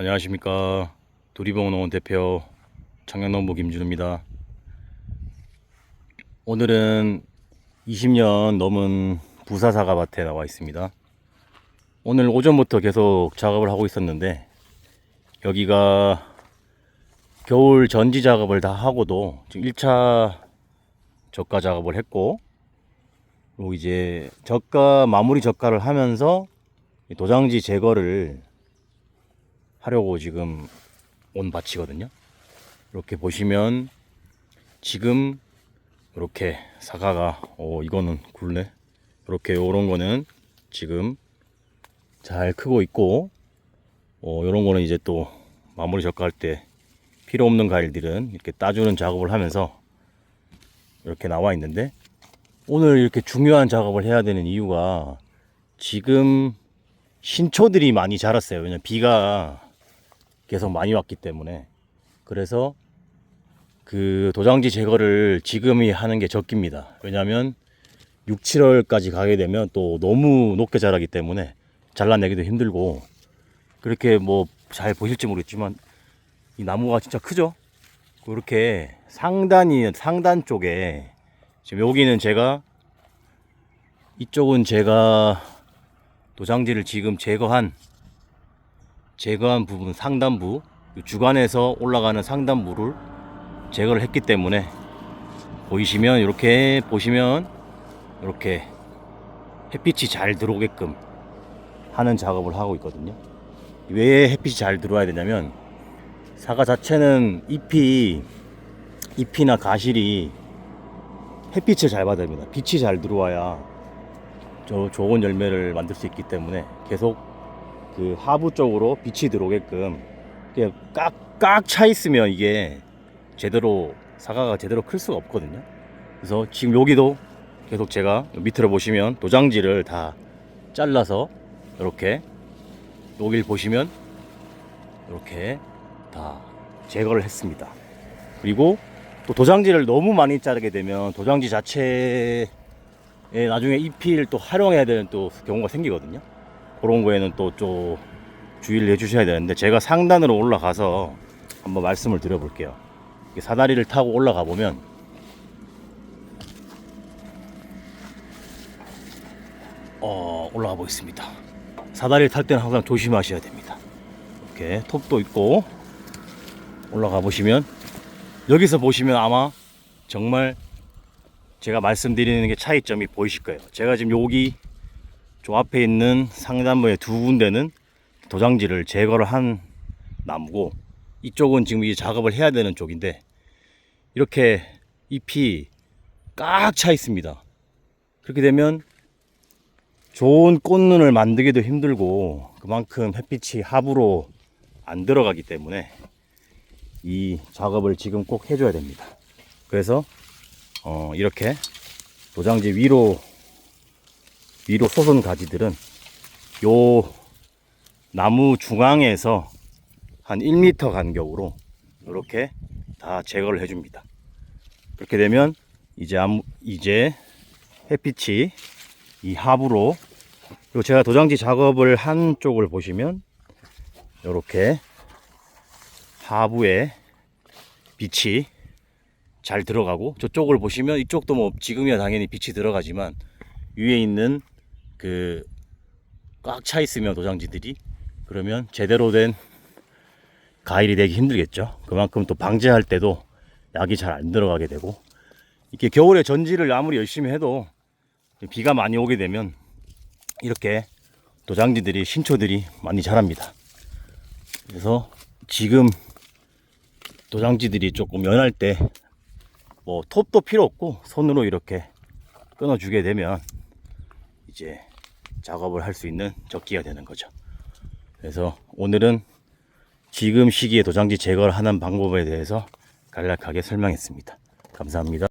안녕하십니까. 두리봉 농원 대표 청양농부 김준우입니다. 오늘은 20년 넘은 부사사과 밭에 나와 있습니다. 오늘 오전부터 계속 작업을 하고 있었는데 여기가 겨울 전지 작업을 다 하고도 지금 1차 적가 작업을 했고 그리고 이제 적가 마무리 적가를 하면서 이 도장지 제거를 하려고 지금 온 밭이거든요. 이렇게 보시면 지금 이렇게 사과가 오 이거는 굴네. 이렇게 요런 거는 지금 잘 크고 있고 어 요런 거는 이제 또 마무리 적가할 때 필요 없는 과일들은 이렇게 따주는 작업을 하면서 이렇게 나와 있는데 오늘 이렇게 중요한 작업을 해야 되는 이유가 지금 신초들이 많이 자랐어요. 왜냐면 비가 계속 많이 왔기 때문에 그래서 그 도장지 제거를 지금이 하는 게 적깁니다. 왜냐하면 6, 7월까지 가게 되면 또 너무 높게 자라기 때문에 잘라내기도 힘들고 그렇게 뭐 잘 보실지 모르겠지만 이 나무가 진짜 크죠? 그렇게 상단이 상단 쪽에 지금 여기는 제가 이쪽은 제가 도장지를 지금 제거한 제거한 부분 상단부 이 주간에서 올라가는 상단부를 제거를 했기 때문에 보이시면 이렇게 보시면 이렇게 햇빛이 잘 들어오게끔 하는 작업을 하고 있거든요. 왜 햇빛이 잘 들어와야 되냐면 사과 자체는 잎이 잎이나 가실이 햇빛을 잘 받아야 됩니다. 빛이 잘 들어와야 저 좋은 열매를 만들 수 있기 때문에 계속 그 하부 쪽으로 빛이 들어오게끔 깍깍 차 있으면 이게 제대로 사과가 제대로 클 수가 없거든요. 그래서 지금 여기도 계속 제가 밑으로 보시면 도장지를 다 잘라서 이렇게 여기를 보시면 이렇게 다 제거를 했습니다. 그리고 또 도장지를 너무 많이 자르게 되면 도장지 자체에 나중에 잎을 또 활용해야 되는 또 경우가 생기거든요. 그런 거에는 또좀 주의를 해주셔야 되는데 제가 상단으로 올라가서 한번 말씀을 드려볼게요. 사다리를 타고 올라가 보면 어 올라가 보겠습니다. 사다리를 탈 때는 항상 조심하셔야 됩니다. 이렇게 톱도 있고 올라가 보시면 여기서 보시면 아마 정말 제가 말씀드리는 게 차이점이 보이실 거예요. 제가 지금 여기 저 앞에 있는 상단부의 두 군데는 도장지를 제거를 한 나무고 이쪽은 지금 이 작업을 해야 되는 쪽인데 이렇게 잎이 꽉 차 있습니다. 그렇게 되면 좋은 꽃눈을 만들기도 힘들고 그만큼 햇빛이 하부로 안 들어가기 때문에 이 작업을 지금 꼭 해줘야 됩니다. 그래서 어 이렇게 도장지 위로 위로 솟은 가지들은 요 나무 중앙에서 한 1m 간격으로 이렇게 다 제거를 해줍니다. 그렇게 되면 이제 아무, 이제 햇빛이 이 하부로 그리고 제가 도장지 작업을 한 쪽을 보시면 이렇게 하부에 빛이 잘 들어가고 저쪽을 보시면 이쪽도 뭐 지금이야 당연히 빛이 들어가지만 위에 있는 그 꽉 차 있으면 도장지들이 그러면 제대로 된 가일이 되기 힘들겠죠. 그만큼 또 방제할 때도 약이 잘 안 들어가게 되고 이렇게 겨울에 전지를 아무리 열심히 해도 비가 많이 오게 되면 이렇게 도장지들이 신초들이 많이 자랍니다. 그래서 지금 도장지들이 조금 연할 때 뭐 톱도 필요 없고 손으로 이렇게 끊어주게 되면 이제 작업을 할 수 있는 적기가 되는 거죠. 그래서 오늘은 지금 시기에 도장지 제거를 하는 방법에 대해서 간략하게 설명했습니다. 감사합니다.